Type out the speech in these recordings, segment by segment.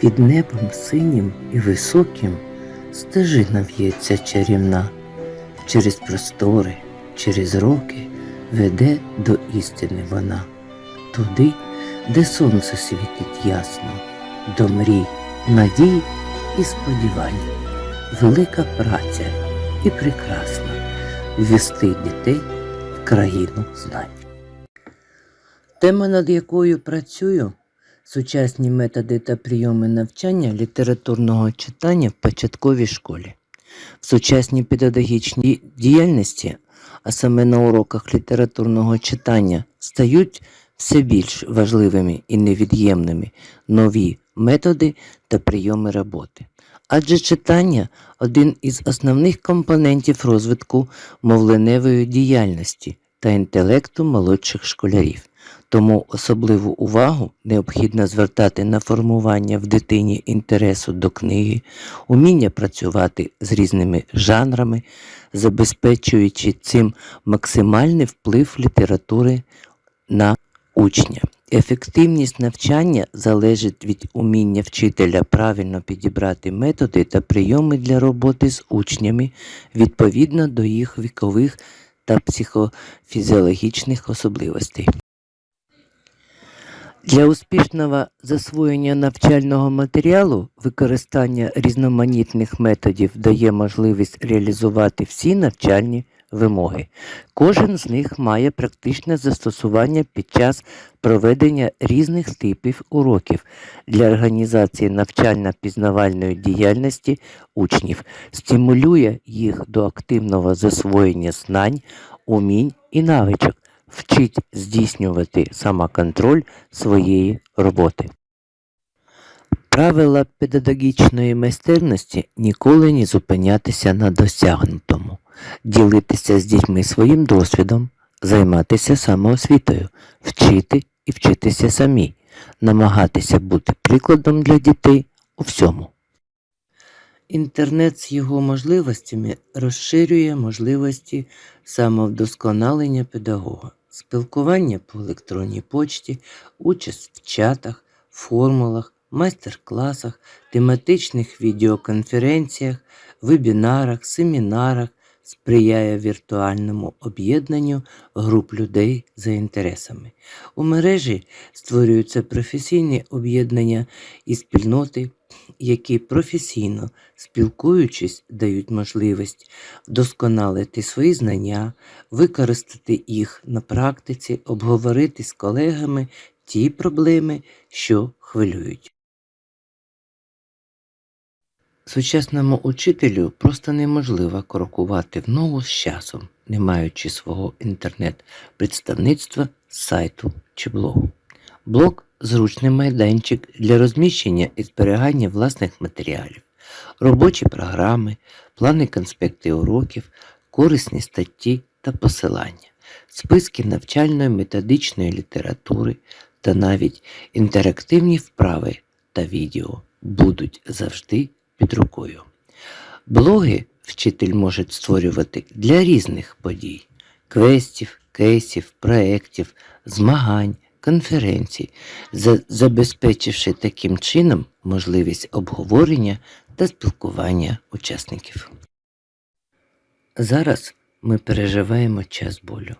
Під небом синім і високим стежина в'ється чарівна, через простори, через роки веде до істини вона, туди, де сонце світить ясно, до мрій, надій і сподівань. Велика праця і прекрасна ввести дітей в країну знань. Тема, над якою працюю, сучасні методи та прийоми навчання літературного читання в початковій школі. В сучасній педагогічній діяльності, а саме на уроках літературного читання, стають все більш важливими і невід'ємними нові методи та прийоми роботи. Адже читання один із основних компонентів розвитку мовленевої діяльності та інтелекту молодших школярів. Тому особливу увагу необхідно звертати на формування в дитині інтересу до книги, уміння працювати з різними жанрами, забезпечуючи цим максимальний вплив літератури на учня. Ефективність навчання залежить від уміння вчителя правильно підібрати методи та прийоми для роботи з учнями відповідно до їх вікових та психофізіологічних особливостей. Для успішного засвоєння навчального матеріалу використання різноманітних методів дає можливість реалізувати всі навчальні вимоги. Кожен з них має практичне застосування під час проведення різних типів уроків для організації навчально-пізнавальної діяльності учнів, стимулює їх до активного засвоєння знань, умінь і навичок вчить здійснювати самоконтроль своєї роботи. Правила педагогічної майстерності ніколи не зупинятися на досягнутому, ділитися з дітьми своїм досвідом, займатися самоосвітою, вчити і вчитися самі, намагатися бути прикладом для дітей у всьому. Інтернет з його можливостями розширює можливості самовдосконалення педагога, спілкування по електронній почті, участь в чатах, формулах, майстер-класах, тематичних відеоконференціях, вебінарах, семінарах сприяє віртуальному об'єднанню груп людей за інтересами. У мережі створюються професійні об'єднання і спільноти, які професійно спілкуючись, дають можливість вдосконалити свої знання, використати їх на практиці, обговорити з колегами ті проблеми, що хвилюють. Сучасному учителю просто неможливо крокувати в ногу з часом, не маючи свого інтернет-представництва, сайту чи блогу. Блог зручний майданчик для розміщення і зберігання власних матеріалів, робочі програми, плани конспекти уроків, корисні статті та посилання, списки навчальної методичної літератури та навіть інтерактивні вправи та відео будуть завжди під рукою. Блоги вчитель може створювати для різних подій: квестів, кейсів, проєктів, змагань, конференцій, забезпечивши таким чином можливість обговорення та спілкування учасників. Зараз ми переживаємо час болю,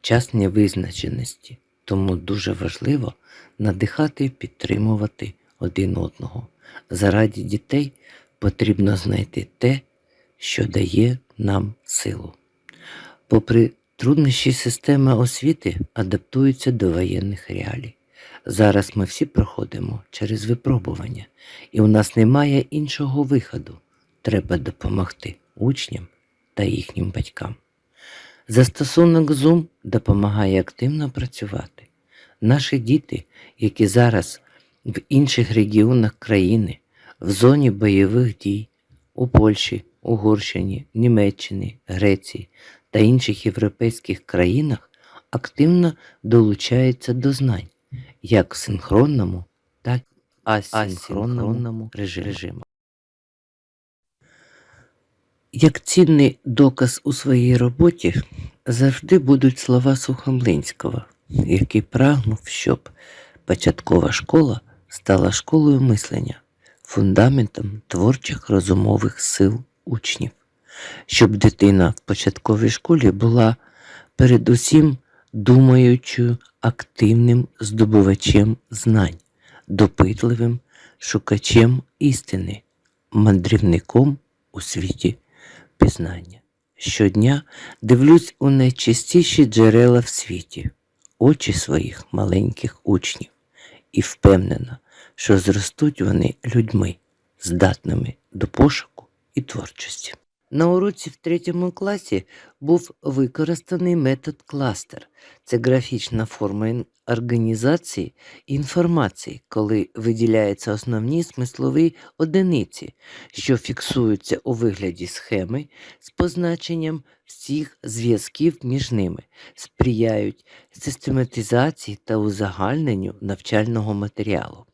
час невизначеності, тому дуже важливо надихати і підтримувати один одного. Заради дітей потрібно знайти те, що дає нам силу. Попри труднощі система освіти адаптується до воєнних реалій. Зараз ми всі проходимо через випробування, і у нас немає іншого виходу. Треба допомогти учням та їхнім батькам. Застосунок Zoom допомагає активно працювати. Наші діти, які зараз в інших регіонах країни, в зоні бойових дій у Польщі, Угорщині, Німеччині, Греції та інших європейських країнах активно долучаються до знань як в синхронному, так і асинхронному режимі. Як цінний доказ у своїй роботі завжди будуть слова Сухомлинського, який прагнув, щоб початкова школа стала школою мислення, фундаментом творчих розумових сил учнів, щоб дитина в початковій школі була передусім думаючою, активним здобувачем знань, допитливим шукачем істини, мандрівником у світі пізнання. Щодня дивлюсь у найчистіші джерела в світі, очі своїх маленьких учнів, і впевнена, що зростуть вони людьми, здатними до пошуку і творчості. На уроці в третьому класі був використаний метод кластер. Це графічна форма організації інформації, коли виділяються основні смислові одиниці, що фіксуються у вигляді схеми з позначенням всіх зв'язків між ними, сприяють систематизації та узагальненню навчального матеріалу.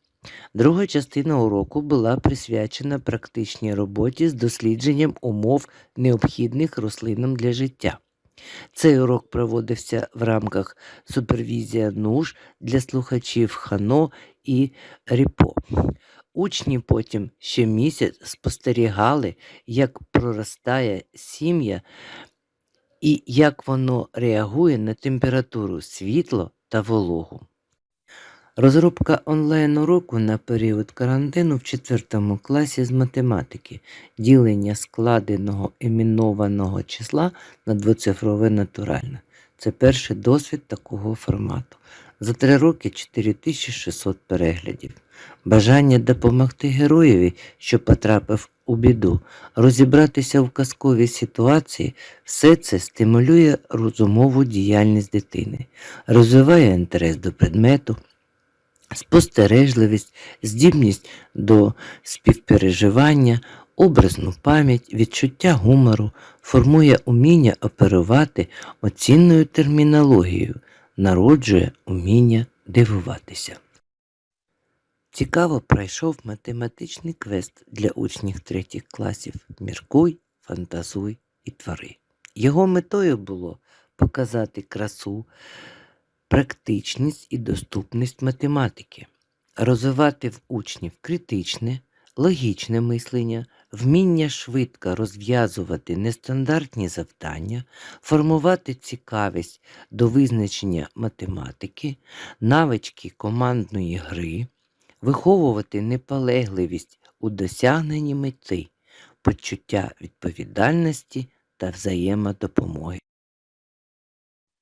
Друга частина уроку була присвячена практичній роботі з дослідженням умов, необхідних рослинам для життя. Цей урок проводився в рамках супервізія НУШ для слухачів ХАНО і РІПО. Учні потім ще місяць спостерігали, як проростає сім'я і як воно реагує на температуру, світло та вологу. Розробка онлайн-уроку на період карантину в 4 класі з математики, ділення складеного іменованого числа на двоцифрове натуральне. Це перший досвід такого формату. За три роки 4600 переглядів. Бажання допомогти героєві, що потрапив у біду, розібратися в казковій ситуації, все це стимулює розумову діяльність дитини, розвиває інтерес до предмету, спостережливість, здібність до співпереживання, образну пам'ять, відчуття гумору, формує уміння оперувати оцінною термінологією, народжує уміння дивуватися. Цікаво пройшов математичний квест для учнів третіх класів Міркуй, фантазуй і твори. Його метою було показати красу, практичність і доступність математики, розвивати в учнів критичне, логічне мислення, вміння швидко розв'язувати нестандартні завдання, формувати цікавість до визначення математики, навички командної гри, виховувати неполегливість у досягненні мети, почуття відповідальності та взаємодопомоги.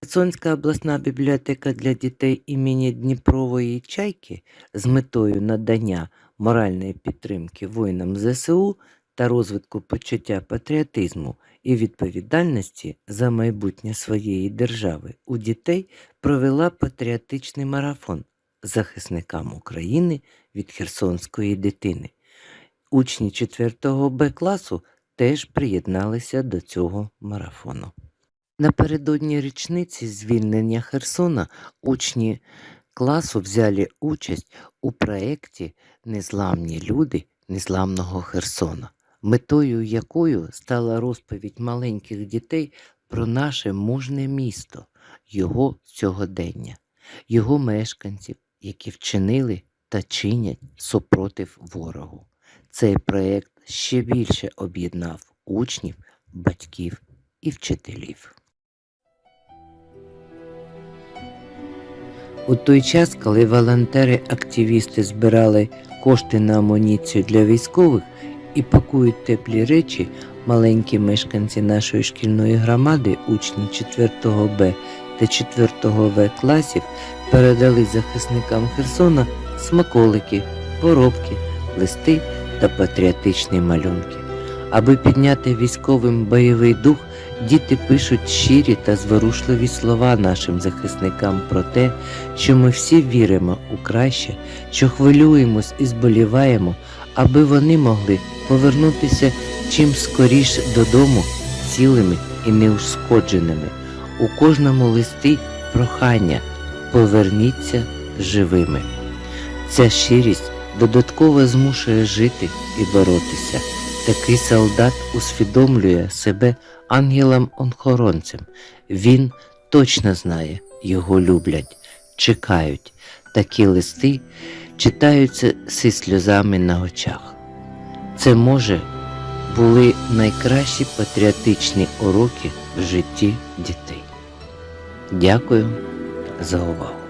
Херсонська обласна бібліотека для дітей імені Дніпрової Чайки з метою надання моральної підтримки воїнам ЗСУ та розвитку почуття патріотизму і відповідальності за майбутнє своєї держави у дітей провела патріотичний марафон захисникам України від херсонської дитини. Учні 4 Б класу теж приєдналися до цього марафону. Напередодні річниці звільнення Херсона учні класу взяли участь у проєкті Незламні люди незламного Херсона, метою якою стала розповідь маленьких дітей про наше мужне місто, його сьогодення, його мешканців, які вчинили та чинять супротив ворогу. Цей проєкт ще більше об'єднав учнів, батьків і вчителів. У той час, коли волонтери-активісти збирали кошти на амуніцію для військових і пакують теплі речі, маленькі мешканці нашої шкільної громади, учні 4 Б та 4 В класів, передали захисникам Херсона смаколики, поробки, листи та патріотичні малюнки. Аби підняти військовим бойовий дух, діти пишуть щирі та зворушливі слова нашим захисникам про те, що ми всі віримо у краще, що хвилюємось і зболіваємо, аби вони могли повернутися чим скоріш додому цілими і неушкодженими. У кожному листі прохання поверніться живими. Ця щирість додатково змушує жити і боротися. Такий солдат усвідомлює себе ангелом-охоронцем. Він точно знає, його люблять, чекають. Такі листи читаються зі сльозами на очах. Це може були найкращі патріотичні уроки в житті дітей. Дякую за увагу.